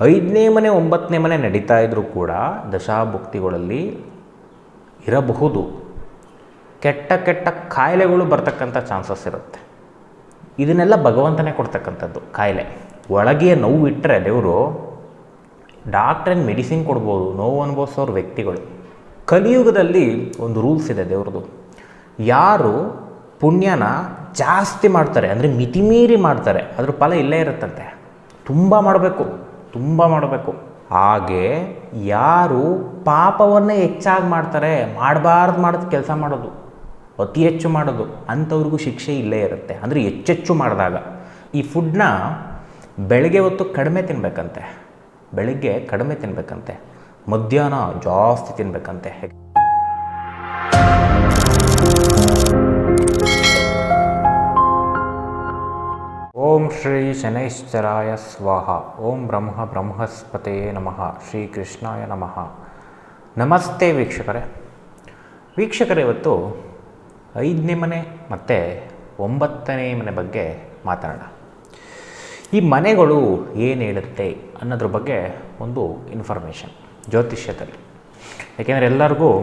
ಐದನೇ ಮನೆ, ಒಂಬತ್ತನೇ ಮನೆ ನಡೀತಾ ಇದ್ದರೂ ಕೂಡ ದಶಾಭುಕ್ತಿಗಳಲ್ಲಿ ಇರಬಹುದು. ಕೆಟ್ಟ ಕೆಟ್ಟ ಕಾಯಿಲೆಗಳು ಬರ್ತಕ್ಕಂಥ ಚಾನ್ಸಸ್ ಇರುತ್ತೆ. ಇದನ್ನೆಲ್ಲ ಭಗವಂತನೇ ಕೊಡ್ತಕ್ಕಂಥದ್ದು, ಕಾಯಿಲೆ. ಒಳಗೆ ನೋವು ಇಟ್ಟರೆ ದೇವರು ಡಾಕ್ಟ್ರೇನು ಮೆಡಿಸಿನ್ ಕೊಡ್ಬೋದು, ನೋವು ಅನುಭವಿಸೋರು ವ್ಯಕ್ತಿಗಳು. ಕಲಿಯುಗದಲ್ಲಿ ಒಂದು ರೂಲ್ಸ್ ಇದೆ ದೇವ್ರದ್ದು. ಯಾರು ಪುಣ್ಯನ ಜಾಸ್ತಿ ಮಾಡ್ತಾರೆ, ಅಂದರೆ ಮಿತಿಮೀರಿ ಮಾಡ್ತಾರೆ, ಅದ್ರ ಫಲ ಇಲ್ಲೇ ಇರುತ್ತಂತೆ. ತುಂಬ ಮಾಡಬೇಕು. ತುಂಬ ಮಾಡಬೇಕು. ಹಾಗೆ ಯಾರು ಪಾಪವನ್ನೇ ಹೆಚ್ಚಾಗಿ ಮಾಡ್ತಾರೆ, ಮಾಡಬಾರ್ದು ಮಾಡೋದು ಕೆಲಸ ಮಾಡೋದು, ಅತಿ ಹೆಚ್ಚು ಮಾಡೋದು, ಅಂಥವ್ರಿಗೂ ಶಿಕ್ಷೆ ಇಲ್ಲೇ ಇರುತ್ತೆ. ಅಂದರೆ ಹೆಚ್ಚೆಚ್ಚು ಮಾಡಿದಾಗ. ಈ ಫುಡ್ನ ಬೆಳಗ್ಗೆ ಹೊತ್ತು ಕಡಿಮೆ ತಿನ್ನಬೇಕಂತೆ ಬೆಳಗ್ಗೆ ಕಡಿಮೆ ತಿನ್ನಬೇಕಂತೆ ಮಧ್ಯಾಹ್ನ ಜಾಸ್ತಿ ತಿನ್ನಬೇಕಂತೆ ಓಂ ಶ್ರೀ ಶನೈಶ್ಚರಾಯ ಸ್ವಾಹ. ಓಂ ಬ್ರಹ್ಮ ಬ್ರಹ್ಮಸ್ಪತೆಯೇ ನಮಃ. ಶ್ರೀ ಕೃಷ್ಣಾಯ ನಮಃ. ನಮಸ್ತೆ ವೀಕ್ಷಕರೇ. ವೀಕ್ಷಕರೇ, ಇವತ್ತು ಐದನೇ ಮನೆ ಮತ್ತು ಒಂಬತ್ತನೇ ಮನೆ ಬಗ್ಗೆ ಮಾತಾಡೋಣ. ಈ ಮನೆಗಳು ಏನು ಹೇಳುತ್ತೆ ಅನ್ನೋದ್ರ ಬಗ್ಗೆ ಒಂದು ಇನ್ಫಾರ್ಮೇಷನ್ ಜ್ಯೋತಿಷ್ಯದಲ್ಲಿ. ಯಾಕೆಂದರೆ ಎಲ್ಲರಿಗೂ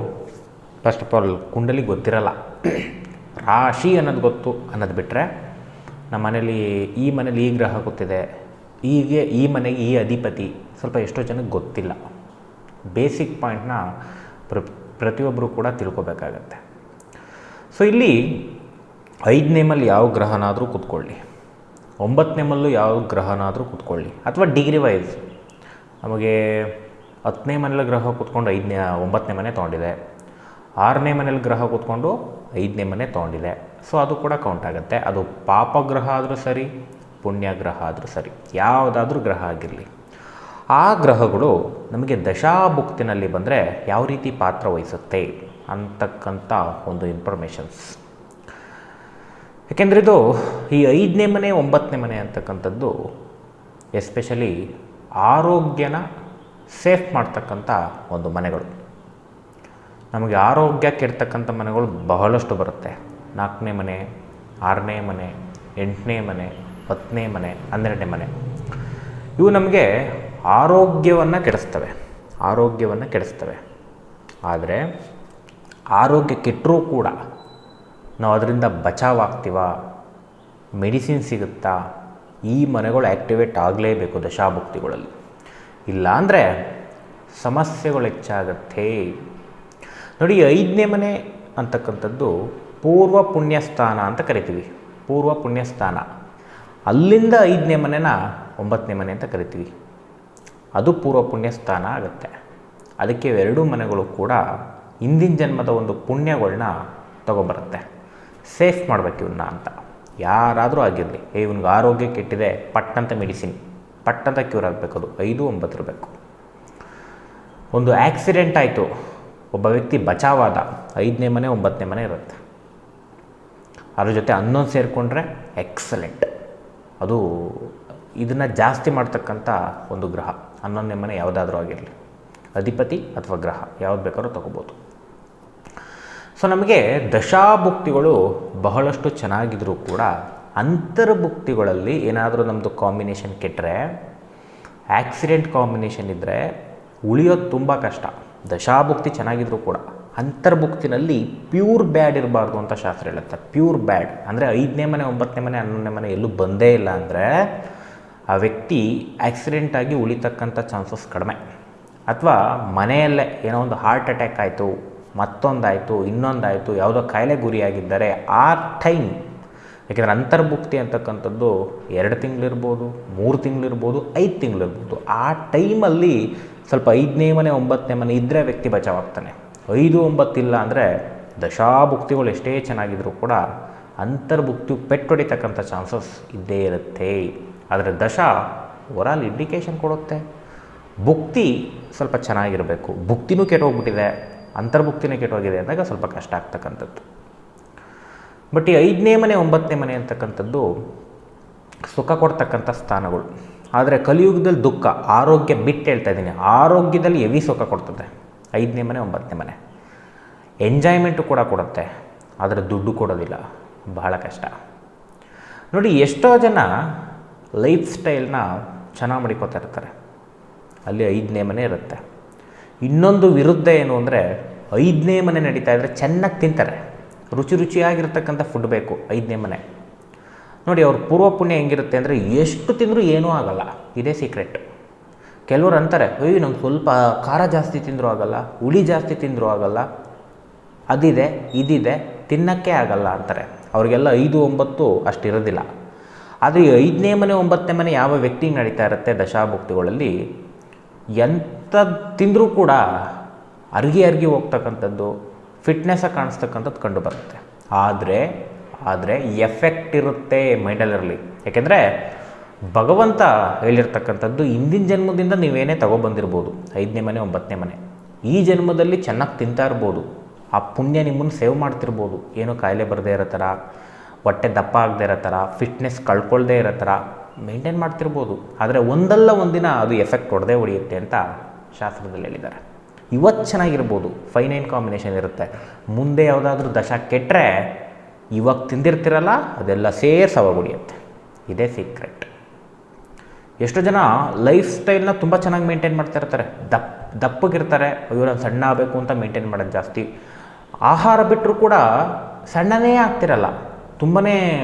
ಫಸ್ಟ್ ಆಫ್ ಆಲ್ ಕುಂಡಲಿ ಗೊತ್ತಿರಲ್ಲ. ರಾಶಿ ಅನ್ನೋದು ಗೊತ್ತು ಅನ್ನೋದು ಬಿಟ್ಟರೆ ನಮ್ಮ ಮನೇಲಿ ಈ ಮನೇಲಿ ಈ ಗ್ರಹ ಗೊತ್ತಿದೆ. ಹೀಗೆ ಈ ಮನೆಗೆ ಈ ಅಧಿಪತಿ. ಸ್ವಲ್ಪ ಎಷ್ಟೋ ಜನಕ್ಕೆ ಗೊತ್ತಿಲ್ಲ. ಬೇಸಿಕ್ ಪಾಯಿಂಟ್ನ ಪ್ರ ಪ್ರತಿಯೊಬ್ಬರು ಕೂಡ ತಿಳ್ಕೊಬೇಕಾಗತ್ತೆ. ಸೊ ಇಲ್ಲಿ ಐದು ನೇಮಲ್ಲಿ ಯಾವ ಗ್ರಹನಾದರೂ ಕೂತ್ಕೊಳ್ಳಿ. ಒಂಬತ್ತು ನೇಮಲ್ಲೂ ಯಾವ ಗ್ರಹನಾದರೂ ಕೂತ್ಕೊಳ್ಳಿ. ಅಥವಾ ಡಿಗ್ರಿ ವೈಸ್ ನಮಗೆ ಹತ್ತನೇ ಮನೇಲಿ ಗ್ರಹ ಕೂತ್ಕೊಂಡು ಐದನೇ, ಒಂಬತ್ತನೇ ಮನೆ ತೊಗೊಂಡಿದೆ. ಆರನೇ ಮನೇಲಿ ಗ್ರಹ ಕೂತ್ಕೊಂಡು ಐದನೇ ಮನೆ ತೊಗೊಂಡಿದೆ. ಸೊ ಅದು ಕೂಡ ಕೌಂಟ್ ಆಗುತ್ತೆ. ಅದು ಪಾಪಗ್ರಹ ಆದರೂ ಸರಿ, ಪುಣ್ಯಗ್ರಹ ಆದರೂ ಸರಿ, ಯಾವುದಾದ್ರೂ ಗ್ರಹ ಆಗಿರಲಿ. ಆ ಗ್ರಹಗಳು ನಮಗೆ ದಶಾಭುಕ್ತಿನಲ್ಲಿ ಬಂದರೆ ಯಾವ ರೀತಿ ಪಾತ್ರ ವಹಿಸುತ್ತೆ ಅಂತಕ್ಕಂಥ ಒಂದು ಇನ್ಫಾರ್ಮೇಷನ್ಸ್ ಯಾಕೆಂದರೆ ಇದು ಈ ಐದನೇ ಮನೆ, ಒಂಬತ್ತನೇ ಮನೆ ಅಂತಕ್ಕಂಥದ್ದು ಎಸ್ಪೆಷಲಿ ಆರೋಗ್ಯನ ಸೇಫ್ ಮಾಡ್ತಕ್ಕಂಥ ಒಂದು ಮನೆಗಳು. ನಮಗೆ ಆರೋಗ್ಯ ಕೆಡ್ತಕ್ಕಂಥ ಮನೆಗಳು ಬಹಳಷ್ಟು ಬರುತ್ತೆ. ನಾಲ್ಕನೇ ಮನೆ, ಆರನೇ ಮನೆ, ಎಂಟನೇ ಮನೆ, ಹತ್ತನೇ ಮನೆ, ಹನ್ನೆರಡನೇ ಮನೆ. ಇವು ನಮಗೆ ಆರೋಗ್ಯವನ್ನು ಕೆಡಿಸ್ತವೆ. ಆರೋಗ್ಯವನ್ನು ಕೆಡಿಸ್ತವೆ. ಆದರೆ ಆರೋಗ್ಯ ಕೆಟ್ಟರೂ ಕೂಡ ನಾವು ಅದರಿಂದ ಬಚಾವಾಗ್ತೀವ? ಮೆಡಿಸಿನ್ ಸಿಗುತ್ತಾ? ಈ ಮನೆಗಳು ಆ್ಯಕ್ಟಿವೇಟ್ ಆಗಲೇಬೇಕು ದಶಾಭುಕ್ತಿಗಳಲ್ಲಿ. ಇಲ್ಲಾಂದರೆ ಸಮಸ್ಯೆಗಳು ಹೆಚ್ಚಾಗತ್ತೆ? ನೋಡಿ ಐದನೇ ಮನೆ ಅಂತಕ್ಕಂಥದ್ದು ಪೂರ್ವ ಪುಣ್ಯಸ್ಥಾನ ಅಂತ ಕರಿತೀವಿ. ಪೂರ್ವ ಪುಣ್ಯಸ್ಥಾನ. ಅಲ್ಲಿಂದ ಐದನೇ ಮನೆನ ಒಂಬತ್ತನೇ ಮನೆ ಅಂತ ಕರಿತೀವಿ. ಅದು ಪೂರ್ವ ಪುಣ್ಯಸ್ಥಾನ ಆಗುತ್ತೆ. ಅದಕ್ಕೆ ಎರಡೂ ಮನೆಗಳು ಕೂಡ ಹಿಂದಿನ ಜನ್ಮದ ಒಂದು ಪುಣ್ಯಗಳನ್ನ ತಗೊಬರುತ್ತೆ. ಸೇಫ್ ಮಾಡಬೇಕು ಇವನ್ನ ಅಂತ. ಯಾರಾದರೂ ಆಗಿರಲಿ. ಏ, ಇವನಿಗೆ ಆರೋಗ್ಯ ಕೆಟ್ಟಿದೆ ಪಟ್ಟಂತ ಮೆಡಿಸಿನ್. ಪಟ್ಟಂತ ಕ್ಯೂರ್ ಆಗಬೇಕು ಅದು. ಐದು, ಒಂಬತ್ತು ಇರಬೇಕು. ಒಂದು ಆಕ್ಸಿಡೆಂಟ್ ಆಯಿತು. ಒಬ್ಬ ವ್ಯಕ್ತಿ ಬಚಾವಾದ ಐದನೇ ಮನೆ, ಒಂಬತ್ತನೇ ಮನೆ ಇರುತ್ತೆ. ಅದ್ರ ಜೊತೆ ಅನ್ನೋನ್ ಸೇರಿಕೊಂಡ್ರೆ ಎಕ್ಸಲೆಂಟ್. ಅದು ಇದನ್ನು ಜಾಸ್ತಿ ಮಾಡ್ತಕ್ಕಂಥ ಒಂದು ಗ್ರಹ. ಹನ್ನೊಂದನೇ ಮನೆ ಯಾವುದಾದ್ರೂ ಆಗಿರಲಿ. ಅಧಿಪತಿ ಅಥವಾ ಗ್ರಹ, ಯಾವ್ದು ಬೇಕಾದ್ರೂ ತಗೋಬೋದು. ಸೊ ನಮಗೆ ದಶಾಭುಕ್ತಿಗಳು ಬಹಳಷ್ಟು ಚೆನ್ನಾಗಿದ್ದರೂ ಕೂಡ ಅಂತರ್ಭುಕ್ತಿಗಳಲ್ಲಿ ಏನಾದರೂ ನಮ್ಮದು ಕಾಂಬಿನೇಷನ್ ಕೆಟ್ಟರೆ ಆಕ್ಸಿಡೆಂಟ್ ಕಾಂಬಿನೇಷನ್ ಇದ್ದರೆ ಉಳಿಯೋದು ತುಂಬ ಕಷ್ಟ. ದಶಾಭುಕ್ತಿ ಚೆನ್ನಾಗಿದ್ರೂ ಕೂಡ. ಅಂತರ್ಭುಕ್ತಿನಲ್ಲಿ ಪ್ಯೂರ್ ಬ್ಯಾಡ್ ಇರಬಾರ್ದು ಅಂತ ಶಾಸ್ತ್ರ ಹೇಳುತ್ತೆ. ಪ್ಯೂರ್ ಬ್ಯಾಡ್ ಅಂದರೆ ಐದನೇ ಮನೆ, ಒಂಬತ್ತನೇ ಮನೆ, ಹನ್ನೊಂದನೇ ಮನೆ ಎಲ್ಲೂ ಬಂದೇ ಇಲ್ಲ ಅಂದರೆ ಆ ವ್ಯಕ್ತಿ ಆಕ್ಸಿಡೆಂಟ್ ಆಗಿ ಉಳಿತಕ್ಕಂಥ ಚಾನ್ಸಸ್ ಕಡಿಮೆ. ಅಥವಾ ಮನೆಯಲ್ಲೇ ಏನೋ ಒಂದು ಹಾರ್ಟ್ ಅಟ್ಯಾಕ್ ಆಯಿತು, ಮತ್ತೊಂದಾಯಿತು, ಇನ್ನೊಂದಾಯಿತು, ಯಾವುದೋ ಕಾಯಿಲೆ ಗುರಿಯಾಗಿದ್ದರೆ ಆ ಟೈಮ್ ಯಾಕೆಂದರೆ ಅಂತರ್ಭುಕ್ತಿ ಅಂತಕ್ಕಂಥದ್ದು ಎರಡು ತಿಂಗಳಿರ್ಬೋದು ಮೂರು ತಿಂಗಳಿರ್ಬೋದು ಐದು ತಿಂಗಳಿರ್ಬೋದು ಆ ಟೈಮಲ್ಲಿ ಸ್ವಲ್ಪ ಐದನೇ ಮನೆ, ಒಂಬತ್ತನೇ ಮನೆ ಇದ್ದರೆ ವ್ಯಕ್ತಿ ಬಚಾವಾಗ್ತಾನೆ ಐದು ಒಂಬತ್ತಿಲ್ಲ ಅಂದರೆ ದಶಾಭುಕ್ತಿಗಳು ಎಷ್ಟೇ ಚೆನ್ನಾಗಿದ್ರೂ ಕೂಡ ಅಂತರ್ಭುಕ್ತಿ ಪೆಟ್ಟೊಡಿತಕ್ಕಂಥ ಚಾನ್ಸಸ್ ಇದ್ದೇ ಇರುತ್ತೆ. ಆದರೆ ದಶ ಓವರಾಲ್ ಇಂಡಿಕೇಶನ್ ಕೊಡುತ್ತೆ. ಭುಕ್ತಿ ಸ್ವಲ್ಪ ಚೆನ್ನಾಗಿರಬೇಕು. ಭುಕ್ತಿನೂ ಕೆಟ್ಟೋಗ್ಬಿಟ್ಟಿದೆ, ಅಂತರ್ಭುಕ್ತಿನೂ ಕೆಟ್ಟೋಗಿದೆ ಅಂದಾಗ ಸ್ವಲ್ಪ ಕಷ್ಟ ಆಗ್ತಕ್ಕಂಥದ್ದು. ಬಟ್ ಈ ಐದನೇ ಮನೆ, ಒಂಬತ್ತನೇ ಮನೆ ಅಂತಕ್ಕಂಥದ್ದು ಸುಖ ಕೊಡ್ತಕ್ಕಂಥ ಸ್ಥಾನಗಳು. ಆದರೆ ಕಲಿಯುಗದಲ್ಲಿ ದುಃಖ, ಆರೋಗ್ಯ ಬಿಟ್ಟು ಹೇಳ್ತಾ ಇದ್ದೀನಿ. ಆರೋಗ್ಯದಲ್ಲಿ ಎವಿ ಸುಖ ಕೊಡ್ತದೆ. ಐದನೇ ಮನೆ, ಒಂಬತ್ತನೇ ಮನೆ. ಎಂಜಾಯ್ಮೆಂಟು ಕೂಡ ಕೊಡುತ್ತೆ, ಆದರೆ ದುಡ್ಡು ಕೊಡೋದಿಲ್ಲ. ಬಹಳ ಕಷ್ಟ. ನೋಡಿ, ಎಷ್ಟೋ ಜನ ಲೈಫ್ ಸ್ಟೈಲ್ನ ಚೆನ್ನಾಗಿ ಮಡಿಕೋತಾ ಇರ್ತಾರೆ. ಅಲ್ಲಿ ಐದನೇ ಮನೆ ಇರುತ್ತೆ. ಇನ್ನೊಂದು ವಿರುದ್ಧ ಏನು ಅಂದರೆ, ಐದನೇ ಮನೆ ನಡೀತಾ ಇದ್ದರೆ ಚೆನ್ನಾಗಿ ತಿಂತಾರೆ. ರುಚಿ ರುಚಿಯಾಗಿರ್ತಕ್ಕಂಥ ಫುಡ್ ಬೇಕು, ಐದನೇ ಮನೆ. ನೋಡಿ, ಅವ್ರ ಪೂರ್ವ ಪುಣ್ಯ ಹೆಂಗಿರುತ್ತೆ ಅಂದರೆ, ಎಷ್ಟು ತಿಂದರೂ ಏನೂ ಆಗಲ್ಲ. ಇದೇ ಸೀಕ್ರೆಟ್ ಕೆಲವರು ಅಂತಾರೆ, ಅಯ್ಯೋ, ನಂಗೆ ಸ್ವಲ್ಪ ಖಾರ ಜಾಸ್ತಿ ತಿಂದರೂ ಆಗಲ್ಲ, ಹುಳಿ ಜಾಸ್ತಿ ತಿಂದರೂ ಆಗಲ್ಲ, ಅದಿದೆ, ಇದಿದೆ, ತಿನ್ನೋಕ್ಕೆ ಆಗಲ್ಲ ಅಂತಾರೆ. ಅವರಿಗೆಲ್ಲ ಐದು, ಒಂಬತ್ತು ಅಷ್ಟಿರೋದಿಲ್ಲ ಆದರೆ ಈ ಐದನೇ ಮನೆ, ಒಂಬತ್ತನೇ ಮನೆ ಯಾವ ವ್ಯಕ್ತಿಗೆ ನಡೀತಾ ಇರುತ್ತೆ ದಶಾಭುಕ್ತಿಗಳಲ್ಲಿ ಎಂಥ ತಿಂದರೂ ಕೂಡ ಅರ್ಗಿ ಅರ್ಗಿ ಹೋಗ್ತಕ್ಕಂಥದ್ದು ಫಿಟ್ನೆಸ್ಸಾಗಿ ಕಾಣಿಸ್ತಕ್ಕಂಥದ್ದು ಕಂಡು ಬರುತ್ತೆ ಆದರೆ ಆದರೆ ಎಫೆಕ್ಟ್ ಇರುತ್ತೆ ಮೈಂಡಲ್ಲಿರಲಿ ಯಾಕೆಂದರೆ ಭಗವಂತ ಹೇಳಿರ್ತಕ್ಕಂಥದ್ದು ಹಿಂದಿನ ಜನ್ಮದಿಂದ ನೀವೇನೇ ತಗೊಬಂದಿರ್ಬೋದು. ಐದನೇ ಮನೆ, ಒಂಬತ್ತನೇ ಮನೆ. ಈ ಜನ್ಮದಲ್ಲಿ ಚೆನ್ನಾಗಿ ತಿಂತಾ ಇರ್ಬೋದು. ಆ ಪುಣ್ಯ ನಿಮ್ಮನ್ನು ಸೇವ್ ಮಾಡ್ತಿರ್ಬೋದು. ಏನೋ ಕಾಯಿಲೆ ಬರದೇ ಇರೋ ಥರ, ಹೊಟ್ಟೆ ದಪ್ಪ ಆಗದೆ ಇರೋ ಥರ ಫಿಟ್ನೆಸ್ ಕಳ್ಕೊಳ್ದೇ ಇರೋ ಥರ ಮೇಂಟೈನ್ ಮಾಡ್ತಿರ್ಬೋದು. ಆದರೆ ಒಂದಲ್ಲ ಒಂದಿನ ಅದು ಎಫೆಕ್ಟ್ ಹೊಡೆದೇ ಹೊಡೆಯುತ್ತೆ ಅಂತ ಶಾಸ್ತ್ರದಲ್ಲಿ ಹೇಳಿದ್ದಾರೆ. ಇವತ್ತು ಚೆನ್ನಾಗಿರ್ಬೋದು. ಫೈನ್ ಐನ್ ಕಾಂಬಿನೇಷನ್ ಇರುತ್ತೆ. ಮುಂದೆ ಯಾವುದಾದ್ರೂ ದಶ ಕೆಟ್ಟರೆ ಇವಾಗ ತಿಂದಿರ್ತಿರಲ್ಲ, ಅದೆಲ್ಲ ಸೇರ್ಸವಾಗಿ ಹೊಡಿಯುತ್ತೆ ಇದೇ ಸೀಕ್ರೆಟ್ ಎಷ್ಟೋ ಜನ ಲೈಫ್ ಸ್ಟೈಲ್ನ ತುಂಬ ಚೆನ್ನಾಗಿ ಮೇಂಟೈನ್ ಮಾಡ್ತಾ ಇರ್ತಾರೆ. ದಪ್ ದಪ್ಪಗಿರ್ತಾರೆ. ಅಯ್ಯೋ, ನಾನು ಸಣ್ಣ ಆಗಬೇಕು ಅಂತ ಮೇಂಟೈನ್ ಮಾಡೋದು ಜಾಸ್ತಿ. ಆಹಾರ ಬಿಟ್ಟರೂ ಕೂಡ ಸಣ್ಣನೇ ಆಗ್ತಿರಲ್ಲ. ತುಂಬಾ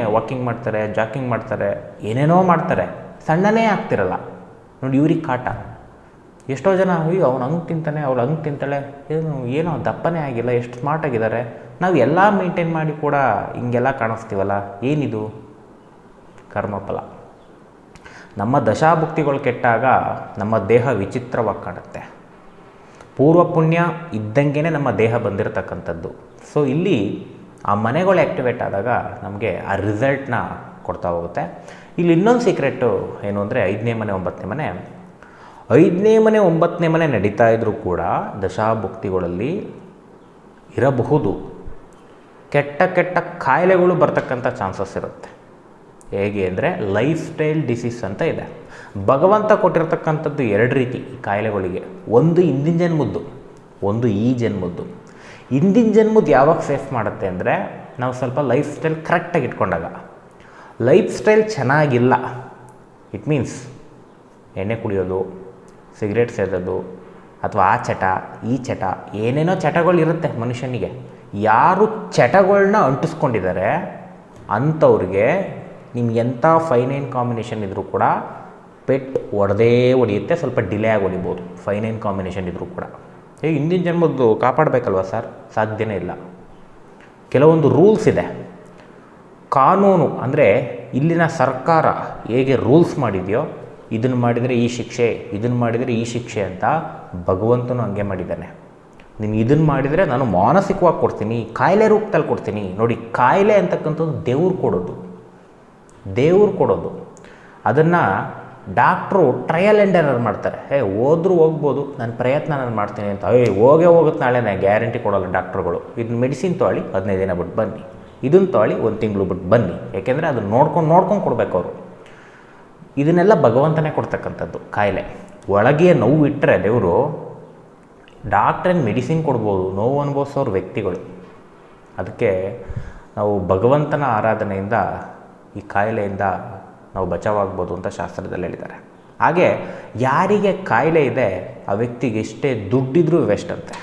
ವಾಕಿಂಗ್ ಮಾಡ್ತಾರೆ ಜಾಕಿಂಗ್ ಮಾಡ್ತಾರೆ, ಏನೇನೋ ಮಾಡ್ತಾರೆ. ಸಣ್ಣನೇ ಆಗ್ತಿರಲ್ಲ. ನೋಡಿ, ಇವ್ರಿಗೆ ಕಾಟ. ಎಷ್ಟೋ ಜನ, ಅಯ್ಯೋ, ಅವ್ನು ಹಂಗೆ ತಿಂತಾನೆ, ಅವ್ಳು ಹಂಗೆ ತಿಂತಾಳೆ. ಏನು, ಏನೋ ದಪ್ಪನೇ ಆಗಿಲ್ಲ, ಎಷ್ಟು ಸ್ಮಾರ್ಟ್ ಆಗಿದ್ದಾರೆ. ನಾವು ಎಲ್ಲ ಮೇಂಟೈನ್ ಮಾಡಿ ಕೂಡ ಹಿಂಗೆಲ್ಲ ಕಾಣಿಸ್ತೀವಲ್ಲ? ಏನಿದು? ಕರ್ಮಫಲ. ನಮ್ಮ ದಶಾಭುಕ್ತಿಗಳು ಕೆಟ್ಟಾಗ ನಮ್ಮ ದೇಹ ವಿಚಿತ್ರವಾಗಿ ಕಾಣುತ್ತೆ. ಪೂರ್ವ ಪುಣ್ಯ ಇದ್ದಂಗೆ ನಮ್ಮ ದೇಹ ಬಂದಿರತಕ್ಕಂಥದ್ದು. ಸೊ ಇಲ್ಲಿ ಆ ಮನೆಗಳು ಆ್ಯಕ್ಟಿವೇಟ್ ಆದಾಗ ನಮಗೆ ಆ ರಿಸಲ್ಟ್ನ ಕೊಡ್ತಾ ಹೋಗುತ್ತೆ. ಇಲ್ಲಿ ಇನ್ನೊಂದು ಸೀಕ್ರೆಟು ಏನು ಅಂದರೆ ಐದನೇ ಮನೆ, ಒಂಬತ್ತನೇ ಮನೆ. ಐದನೇ ಮನೆ, ಒಂಬತ್ತನೇ ಮನೆ ನಡೀತಾ ಇದ್ದರೂ ಕೂಡ ದಶಾಭುಕ್ತಿಗಳಲ್ಲಿ ಇರಬಹುದು. ಕೆಟ್ಟ ಕೆಟ್ಟ ಕಾಯಿಲೆಗಳು ಬರ್ತಕ್ಕಂಥ ಚಾನ್ಸಸ್ ಇರುತ್ತೆ. ಹೇಗೆ ಅಂದರೆ ಲೈಫ್ ಸ್ಟೈಲ್ ಡಿಸೀಸ್ ಅಂತ ಇದೆ. ಭಗವಂತ ಕೊಟ್ಟಿರ್ತಕ್ಕಂಥದ್ದು ಎರಡು ರೀತಿ ಕಾಯಿಲೆಗಳಿಗೆ. ಒಂದು ಹಿಂದಿನ ಜನ್ಮದ್ದು, ಒಂದು ಈ ಜನ್ಮದ್ದು. ಹಿಂದಿನ ಜನ್ಮದ್ದು ಯಾವಾಗ ಸೇಫ್ ಮಾಡುತ್ತೆ ಅಂದರೆ ನಾವು ಸ್ವಲ್ಪ ಲೈಫ್ ಸ್ಟೈಲ್ ಕರೆಕ್ಟಾಗಿ ಇಟ್ಕೊಂಡಾಗ. ಲೈಫ್ ಸ್ಟೈಲ್ ಚೆನ್ನಾಗಿಲ್ಲ ಇಟ್ ಮೀನ್ಸ್ ಎಣ್ಣೆ ಕುಡಿಯೋದು, ಸಿಗರೇಟ್ ಸೇದೋದು, ಅಥವಾ ಆ ಚಟ, ಈ ಚಟ, ಏನೇನೋ ಚಟಗಳು ಇರುತ್ತೆ ಮನುಷ್ಯನಿಗೆ. ಯಾರು ಚಟಗಳನ್ನ ಅಂಟಿಸ್ಕೊಂಡಿದ್ದಾರೆ ಅಂಥವ್ರಿಗೆ ನಿಮ್ಗೆ ಎಂಥ ಫೈ ಕಾಂಬಿನೇಷನ್ ಇದ್ದರೂ ಕೂಡ ಪೆಟ್ ಹೊಡೆದೇ ಹೊಡೆಯುತ್ತೆ ಸ್ವಲ್ಪ ಡಿಲೇ ಆಗಿ ಹೊಡಿಬೋದು ಫೈ ನೈನ್ ಕಾಂಬಿನೇಷನ್ ಇದ್ದರೂ ಕೂಡ. ಏ ಹಿಂದಿನ ಜನ್ಮದ್ದು ಕಾಪಾಡಬೇಕಲ್ವ ಸರ್ ಸಾಧ್ಯನೇ ಇಲ್ಲ. ಕೆಲವೊಂದು ರೂಲ್ಸ್ ಇದೆ. ಕಾನೂನು ಅಂದರೆ ಇಲ್ಲಿನ ಸರ್ಕಾರ ಹೇಗೆ ರೂಲ್ಸ್ ಮಾಡಿದೆಯೋ ಇದನ್ನು ಮಾಡಿದರೆ ಈ ಶಿಕ್ಷೆ ಇದನ್ನು ಮಾಡಿದರೆ ಈ ಶಿಕ್ಷೆ ಅಂತ ಭಗವಂತನು ಹಂಗೆ ಮಾಡಿದ್ದಾನೆ. ನೀನು ಇದನ್ನು ಮಾಡಿದರೆ ನಾನು ಮಾನಸಿಕವಾಗಿ ಕೊಡ್ತೀನಿ, ಕಾಯಿಲೆ ರೂಪದಲ್ಲಿ ಕೊಡ್ತೀನಿ. ನೋಡಿ, ಕಾಯಿಲೆ ಅಂತಕ್ಕಂಥದ್ದು ದೇವ್ರು ಕೊಡೋದು. ದೇವ್ರು ಕೊಡೋದು. ಅದನ್ನು ಡಾಕ್ಟ್ರು ಟ್ರಯಲ್ ಆ್ಯಂಡ್ ಎರರ್ ಮಾಡ್ತಾರೆ. ಏ, ಹೋದ್ರೂ ಹೋಗ್ಬೋದು ನನ್ನ ಪ್ರಯತ್ನ ನಾನು ಮಾಡ್ತೀನಿ ಅಂತ. ಏಯ್, ಹೋಗೇ ಹೋಗುತ್ತೆ ನಾಳೆ, ನಾನು ಗ್ಯಾರಂಟಿ ಕೊಡೋಲ್ಲ ಡಾಕ್ಟ್ರುಗಳು. ಇದನ್ನ ಮೆಡಿಸಿನ್ ತೊಗೊಳ್ಳಿ ಹದಿನೈದು ದಿನ ಬಿಟ್ಟು ಬನ್ನಿ. ಇದನ್ನು ತೊಗೊಳ್ಳಿ ಒಂದು ತಿಂಗಳು ಬಿಟ್ಟು ಬನ್ನಿ. ಯಾಕೆಂದರೆ ಅದನ್ನ ನೋಡ್ಕೊಂಡು ನೋಡ್ಕೊಂಡು ಕೊಡಬೇಕು ಅವರು. ಇದನ್ನೆಲ್ಲ ಭಗವಂತನೇ ಕೊಡ್ತಕ್ಕಂಥದ್ದು, ಕಾಯಿಲೆ. ಒಳಗೆ ನೋವು ಇಟ್ಟರೆ ದೇವರು ಡಾಕ್ಟ್ರೇನು ಮೆಡಿಸಿನ್ ಕೊಡ್ಬೋದು, ನೋವು ಅನುಭವಿಸೋರು ವ್ಯಕ್ತಿಗಳು. ಅದಕ್ಕೆ ನಾವು ಭಗವಂತನ ಆರಾಧನೆಯಿಂದ ಈ ಕಾಯಿಲೆಯಿಂದ ನಾವು ಬಚಾವಾಗ್ಬೋದು ಅಂತ ಶಾಸ್ತ್ರದಲ್ಲಿ ಹೇಳಿದ್ದಾರೆ. ಹಾಗೆ ಯಾರಿಗೆ ಕಾಯಿಲೆ ಇದೆ, ಆ ವ್ಯಕ್ತಿಗೆ ಎಷ್ಟೇ ದುಡ್ಡಿದ್ರೂ ವೇಸ್ಟ್ ಅಂತೆ.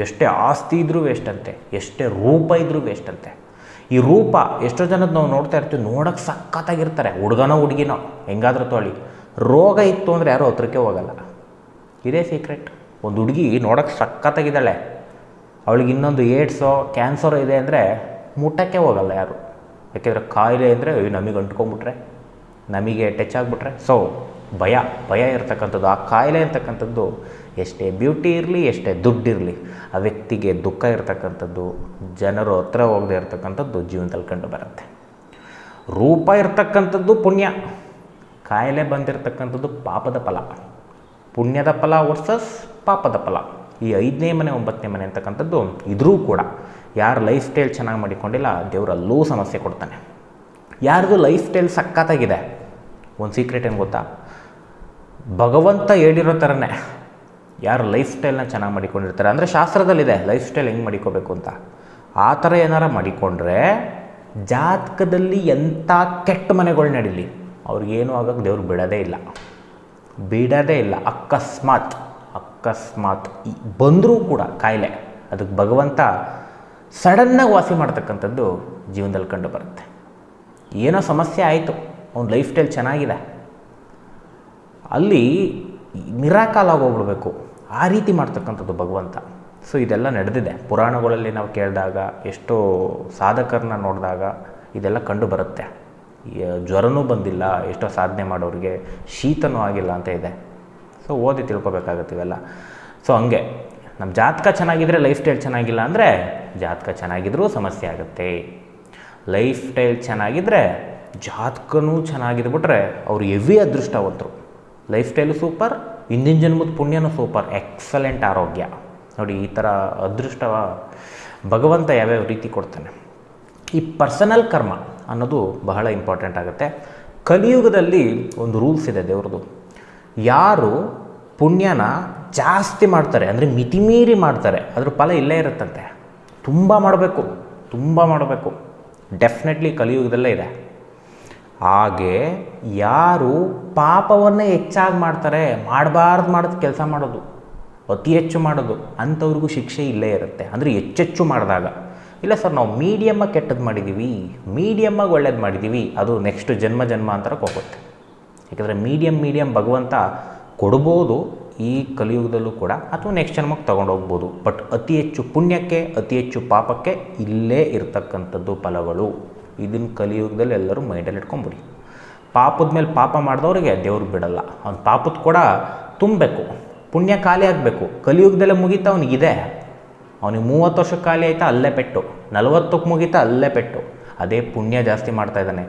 ಎಷ್ಟೇ ಆಸ್ತಿ ಇದ್ರೂ ವೇಸ್ಟ್ ಅಂತೆ. ಎಷ್ಟೇ ರೂಪ ಇದ್ರೂ ವೇಸ್ಟ್ ಅಂತೆ. ಈ ರೂಪ ಎಷ್ಟೋ ಜನದ ನಾವು ನೋಡ್ತಾ ಇರ್ತೀವಿ ನೋಡೋಕ್ಕೆ ಸಖತ್ತಾಗಿರ್ತಾರೆ. ಹುಡುಗನೋ ಹುಡುಗಿನೋ, ಹೆಂಗಾದ್ರೂ ತೊಳಿ. ರೋಗ ಇತ್ತು ಅಂದರೆ ಯಾರೂ ಹತ್ರಕ್ಕೆ ಹೋಗಲ್ಲ. ಇದೇ ಸೀಕ್ರೆಟ್ ಒಂದು ಹುಡುಗಿ ನೋಡೋಕ್ಕೆ ಸಖತ್ತಾಗಿದ್ದಾಳೆ. ಅವಳಿಗೆ ಇನ್ನೊಂದು ಏಡ್ಸೋ ಕ್ಯಾನ್ಸರೋ ಇದೆ ಅಂದರೆ ಮುಟ್ಟಕ್ಕೆ ಹೋಗಲ್ಲ ಯಾರು. ಯಾಕೆಂದರೆ ಕಾಯಿಲೆ ಅಂದರೆ ನಮಗೆ ಅಂಟ್ಕೊಂಡ್ಬಿಟ್ರೆ, ನಮಗೆ ಟಚ್ ಆಗಿಬಿಟ್ರೆ. ಸೊ ಭಯ ಭಯ ಇರ್ತಕ್ಕಂಥದ್ದು. ಆ ಕಾಯಿಲೆ ಅಂತಕ್ಕಂಥದ್ದು ಎಷ್ಟೇ ಬ್ಯೂಟಿ ಇರಲಿ, ಎಷ್ಟೇ ದುಡ್ಡಿರಲಿ ಆ ವ್ಯಕ್ತಿಗೆ ದುಃಖ ಇರ್ತಕ್ಕಂಥದ್ದು, ಜನರು ಹತ್ರ ಹೋಗದೆ ಇರ್ತಕ್ಕಂಥದ್ದು ಜೀವನದಲ್ಲಿ ಕಂಡು ಬರುತ್ತೆ. ರೂಪ ಇರ್ತಕ್ಕಂಥದ್ದು ಪುಣ್ಯ. ಕಾಯಿಲೆ ಬಂದಿರತಕ್ಕಂಥದ್ದು ಪಾಪದ ಫಲ. ಪುಣ್ಯದ ಫಲ ವರ್ಸಸ್ ಪಾಪದ ಫಲ. ಈ ಐದನೇ ಮನೆ, ಒಂಬತ್ತನೇ ಮನೆ ಅಂತಕ್ಕಂಥದ್ದು ಇದ್ರೂ ಕೂಡ ಯಾರು ಲೈಫ್ ಸ್ಟೈಲ್ ಚೆನ್ನಾಗಿ ಮಾಡಿಕೊಂಡಿಲ್ಲ ದೇವರಲ್ಲೂ ಸಮಸ್ಯೆ ಕೊಡ್ತಾನೆ. ಯಾರ್ದು ಲೈಫ್ ಸ್ಟೈಲ್ ಸಕ್ಕತ್ತಾಗಿದೆ ಒಂದು ಸೀಕ್ರೆಟ್ ಏನು ಗೊತ್ತಾ? ಭಗವಂತ ಹೇಳಿರೋ ಥರನೇ ಯಾರು ಲೈಫ್ ಸ್ಟೈಲ್ನ ಚೆನ್ನಾಗಿ ಮಾಡಿಕೊಂಡಿರ್ತಾರೆ. ಅಂದರೆ ಶಾಸ್ತ್ರದಲ್ಲಿದೆ ಲೈಫ್ ಸ್ಟೈಲ್ ಹೆಂಗೆ ಮಾಡಿಕೋಬೇಕು ಅಂತ. ಆ ಥರ ಏನಾರ ಮಾಡಿಕೊಂಡ್ರೆ ಜಾತಕದಲ್ಲಿ ಎಂಥ ಕೆಟ್ಟ ಮನೆಗಳು ನಡೀಲಿ. ಅವ್ರಿಗೇನು ಆಗೋಕ್ಕೆ ದೇವ್ರು ಬಿಡೋದೇ ಇಲ್ಲ. ಬಿಡೋದೇ ಇಲ್ಲ. ಅಕಸ್ಮಾತ್ ಅಕಸ್ಮಾತ್ ಬಂದರೂ ಕೂಡ ಕಾಯಿಲೆ. ಅದಕ್ಕೆ ಭಗವಂತ ಸಡನ್ನಾಗಿ ವಾಸಿ ಮಾಡ್ತಕ್ಕಂಥದ್ದು ಜೀವನದಲ್ಲಿ ಕಂಡು ಬರುತ್ತೆ. ಏನೋ ಸಮಸ್ಯೆ ಆಯಿತು, ಅವ್ನ ಲೈಫ್ ಸ್ಟೈಲ್ ಚೆನ್ನಾಗಿದೆ. ಅಲ್ಲಿ ನಿರಾಕಾಲ ಹೋಗ್ಬಿಡ್ಬೇಕು. ಆ ರೀತಿ ಮಾಡ್ತಕ್ಕಂಥದ್ದು ಭಗವಂತ. ಸೊ ಇದೆಲ್ಲ ನಡೆದಿದೆ. ಪುರಾಣಗಳಲ್ಲಿ ನಾವು ಕೇಳಿದಾಗ, ಎಷ್ಟೋ ಸಾಧಕರನ್ನ ನೋಡಿದಾಗ ಇದೆಲ್ಲ ಕಂಡು ಬರುತ್ತೆ. ಜ್ವರನೂ ಬಂದಿಲ್ಲ, ಎಷ್ಟೋ ಸಾಧನೆ ಮಾಡೋರಿಗೆ ಶೀತನೂ ಆಗಿಲ್ಲ ಅಂತ ಇದೆ. ಸೊ ಓದಿ ತಿಳ್ಕೊಬೇಕಾಗತ್ತೆ ಇವೆಲ್ಲ. ಸೊ ಹಂಗೆ. ನಮ್ಮ ಜಾತಕ ಚೆನ್ನಾಗಿದ್ದರೆ ಲೈಫ್ ಸ್ಟೈಲ್ ಚೆನ್ನಾಗಿಲ್ಲ ಅಂದರೆ ಜಾತಕ ಚೆನ್ನಾಗಿದ್ರೂ ಸಮಸ್ಯೆ ಆಗುತ್ತೆ. ಲೈಫ್ ಸ್ಟೈಲ್ ಚೆನ್ನಾಗಿದ್ದರೆ ಜಾತಕನೂ ಚೆನ್ನಾಗಿದ್ಬಿಟ್ರೆ ಅವ್ರು ಎವಿ ಅದೃಷ್ಟವಂತರು. ಲೈಫ್ ಸ್ಟೈಲು ಸೂಪರ್, ಹಿಂದಿನ ಜನ್ಮದ ಪುಣ್ಯನೂ ಸೂಪರ್ ಎಕ್ಸಲೆಂಟ್ ಆರೋಗ್ಯ. ನೋಡಿ, ಈ ಥರ ಅದೃಷ್ಟವ ಭಗವಂತ ಯಾವ್ಯಾವ ರೀತಿ ಕೊಡ್ತಾನೆ. ಈ ಪರ್ಸನಲ್ ಕರ್ಮ ಅನ್ನೋದು ಬಹಳ ಇಂಪಾರ್ಟೆಂಟ್ ಆಗುತ್ತೆ. ಕಲಿಯುಗದಲ್ಲಿ ಒಂದು ರೂಲ್ಸ್ ಇದೆ ದೇವ್ರದ್ದು ಯಾರು ಪುಣ್ಯನ ಜಾಸ್ತಿ ಮಾಡ್ತಾರೆ, ಅಂದರೆ ಮಿತಿಮೀರಿ ಮಾಡ್ತಾರೆ ಅದ್ರ ಫಲ ಇಲ್ಲೇ ಇರುತ್ತಂತೆ. ತುಂಬ ಮಾಡಬೇಕು ತುಂಬ ಮಾಡಬೇಕು. ಡೆಫಿನೆಟ್ಲಿ ಕಲಿಯುಗದಲ್ಲೇ ಇದೆ. ಹಾಗೆ ಯಾರು ಪಾಪವನ್ನೇ ಹೆಚ್ಚಾಗಿ ಮಾಡ್ತಾರೆ, ಮಾಡಬಾರ್ದು ಮಾಡೋದು ಕೆಲಸ ಮಾಡೋದು, ಅತಿ ಹೆಚ್ಚು ಮಾಡೋದು, ಅಂಥವ್ರಿಗೂ ಶಿಕ್ಷೆ ಇಲ್ಲೇ ಇರುತ್ತೆ. ಅಂದರೆ ಹೆಚ್ಚೆಚ್ಚು ಮಾಡಿದಾಗ. ಇಲ್ಲ ಸರ್, ನಾವು ಮೀಡಿಯಮ್ಮಾಗಿ ಕೆಟ್ಟದ್ದು ಮಾಡಿದ್ದೀವಿ ಮೀಡಿಯಮ್ಮಾಗಿ ಒಳ್ಳೇದು ಮಾಡಿದ್ದೀವಿ ಅದು ನೆಕ್ಸ್ಟ್ ಜನ್ಮ ಜನ್ಮಾಂತರಕ್ಕೆ ಹೋಗುತ್ತೆ. ಯಾಕಂದರೆ ಮೀಡಿಯಮ್ ಮೀಡಿಯಮ್ ಭಗವಂತ ಕೊಡ್ಬೋದು ಈ ಕಲಿಯುಗದಲ್ಲೂ ಕೂಡ ಅಥವಾ ನೆಕ್ಸ್ಟ್ ಜನ್ಮಕ್ಕೆ ತೊಗೊಂಡೋಗ್ಬೋದು ಬಟ್ ಅತಿ ಹೆಚ್ಚು ಪುಣ್ಯಕ್ಕೆ, ಅತಿ ಹೆಚ್ಚು ಪಾಪಕ್ಕೆ ಇಲ್ಲೇ ಇರ್ತಕ್ಕಂಥದ್ದು ಫಲಗಳು. ಇದನ್ನು ಕಲಿಯುಗದಲ್ಲಿ ಎಲ್ಲರೂ ಮೈಂಡಲ್ಲಿ ಇಟ್ಕೊಂಬಿಡಿ ಪಾಪದ ಮೇಲೆ ಪಾಪ ಮಾಡಿದವ್ರಿಗೆ ದೇವ್ರು ಬಿಡಲ್ಲ. ಅವ್ನು ಪಾಪದ ಕೂಡ ತುಂಬಬೇಕು. ಪುಣ್ಯ ಖಾಲಿ ಆಗಬೇಕು. ಕಲಿಯುಗದಲ್ಲೇ ಮುಗೀತಾ ಅವನಿಗಿದೆ ಅವನಿಗೆ ಮೂವತ್ತು ವರ್ಷಕ್ಕೆ ಖಾಲಿ ಆಯಿತಾ ಅಲ್ಲೇ ಪೆಟ್ಟು. ನಲವತ್ತಕ್ಕೆ ಮುಗೀತಾ ಅಲ್ಲೇ ಪೆಟ್ಟು. ಅದೇ ಪುಣ್ಯ ಜಾಸ್ತಿ ಮಾಡ್ತಾ ಇದ್ದಾನೆ.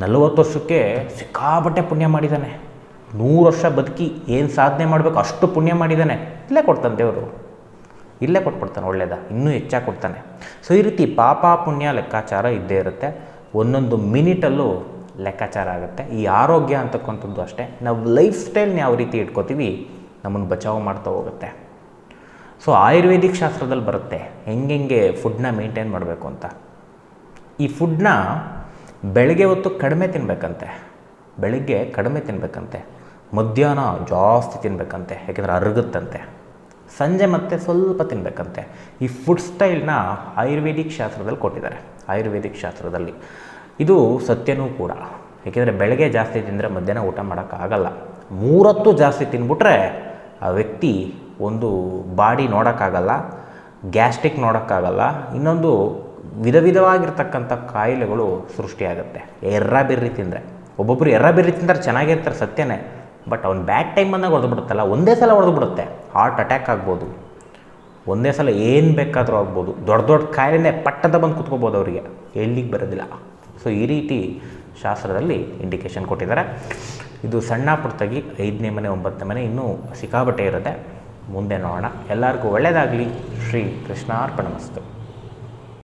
ನಲವತ್ತು ವರ್ಷಕ್ಕೆ ಸಿಕ್ಕಾಪಟ್ಟೆ ಪುಣ್ಯ ಮಾಡಿದ್ದಾನೆ. ನೂರು ವರ್ಷ ಬದುಕಿ ಏನು ಸಾಧನೆ ಮಾಡಬೇಕು, ಅಷ್ಟು ಪುಣ್ಯ ಮಾಡಿದ್ದಾನೆ ಇಲ್ಲೇ ಕೊಡ್ತಾನೆ ದೇವರು. ಇಲ್ಲೇ ಕೊಟ್ಬಿಡ್ತಾನೆ ಒಳ್ಳೆಯದ ಇನ್ನೂ ಹೆಚ್ಚಾಗಿ ಕೊಡ್ತಾನೆ. ಸೊ ಈ ರೀತಿ ಪಾಪ, ಪುಣ್ಯ ಲೆಕ್ಕಾಚಾರ ಇದ್ದೇ ಇರುತ್ತೆ. ಒಂದೊಂದು ಮಿನಿಟಲ್ಲೂ ಲೆಕ್ಕಾಚಾರ ಆಗುತ್ತೆ. ಈ ಆರೋಗ್ಯ ಅಂತಕ್ಕಂಥದ್ದು ಅಷ್ಟೇ. ನಾವು ಲೈಫ್ ಸ್ಟೈಲ್ನ ಯಾವ ರೀತಿ ಇಟ್ಕೋತೀವಿ, ನಮ್ಮನ್ನು ಬಚಾವ್ ಮಾಡ್ತಾ ಹೋಗುತ್ತೆ. ಸೊ ಆಯುರ್ವೇದಿಕ್ ಶಾಸ್ತ್ರದಲ್ಲಿ ಬರುತ್ತೆ, ಹೆಂಗೆಂಗೆ ಫುಡ್ನ ಮೇಂಟೈನ್ ಮಾಡಬೇಕು ಅಂತ. ಈ ಫುಡ್ನ ಬೆಳಗ್ಗೆ ಹೊತ್ತು ಕಡಿಮೆ ತಿನ್ನಬೇಕಂತೆ ಬೆಳಗ್ಗೆ ಕಡಿಮೆ ತಿನ್ನಬೇಕಂತೆ ಮಧ್ಯಾಹ್ನ ಜಾಸ್ತಿ ತಿನ್ನಬೇಕಂತೆ ಯಾಕೆಂದರೆ ಅರಗುತ್ತಂತೆ. ಸಂಜೆ ಮತ್ತೆ ಸ್ವಲ್ಪ ತಿನ್ನಬೇಕಂತೆ ಈ ಫುಡ್ ಸ್ಟೈಲ್ನ ಆಯುರ್ವೇದಿಕ್ ಶಾಸ್ತ್ರದಲ್ಲಿ ಕೊಟ್ಟಿದ್ದಾರೆ. ಆಯುರ್ವೇದಿಕ್ ಶಾಸ್ತ್ರದಲ್ಲಿ. ಇದು ಸತ್ಯನೂ ಕೂಡ. ಏಕೆಂದರೆ ಬೆಳಗ್ಗೆ ಜಾಸ್ತಿ ತಿಂದರೆ ಮಧ್ಯಾಹ್ನ ಊಟ ಮಾಡೋಕ್ಕಾಗಲ್ಲ. ಮೂರತ್ತು ಜಾಸ್ತಿ ತಿಂದ್ಬಿಟ್ರೆ ಆ ವ್ಯಕ್ತಿ ಒಂದು ಬಾಡಿ ನೋಡೋಕ್ಕಾಗಲ್ಲ, ಗ್ಯಾಸ್ಟ್ರಿಕ್ ನೋಡೋಕ್ಕಾಗಲ್ಲ, ಇನ್ನೊಂದು ವಿಧ ವಿಧವಾಗಿರ್ತಕ್ಕಂಥ ಕಾಯಿಲೆಗಳು ಸೃಷ್ಟಿಯಾಗುತ್ತೆ. ಎರ್ರ ತಿಂದರೆ. ಒಬ್ಬೊಬ್ಬರು ಎರ್ರ ತಿಂದರೆ ಚೆನ್ನಾಗಿರ್ತಾರೆ ಸತ್ಯನೇ. ಬಟ್ ಅವ್ನು ಬ್ಯಾಡ್ ಟೈಮ್ ಬಂದಾಗ ಹೊಡೆದು ಬಿಡುತ್ತಲ್ಲ ಒಂದೇ ಸಲ ಹೊಡೆದು ಬಿಡುತ್ತೆ ಹಾರ್ಟ್ ಅಟ್ಯಾಕ್ ಆಗ್ಬೋದು. ಒಂದೇ ಸಲ ಏನು ಬೇಕಾದರೂ ಆಗ್ಬೋದು. ದೊಡ್ಡ ದೊಡ್ಡ ಕಾಯಿಲೆನೇ ಪಟ್ಟದ ಬಂದು ಕುತ್ಕೋಬೋದು ಅವರಿಗೆ. ಎಲ್ಲಿಗೆ ಬರೋದಿಲ್ಲ. ಸೊ ಈ ರೀತಿ ಶಾಸ್ತ್ರದಲ್ಲಿ ಇಂಡಿಕೇಶನ್ ಕೊಟ್ಟಿದ್ದಾರೆ. ಇದು ಸಣ್ಣ ಪುಟ್ಟದಾಗಿ ಐದನೇ ಮನೆ, ಒಂಬತ್ತನೇ ಮನೆ ಇನ್ನೂ ಸಿಕ್ಕಾಬಟ್ಟೆ ಇರುತ್ತೆ. ಮುಂದೆ ನೋಡೋಣ. ಎಲ್ಲರಿಗೂ ಒಳ್ಳೆಯದಾಗಲಿ ಶ್ರೀ ಕೃಷ್ಣಾರ್ಪಣಮಸ್ತು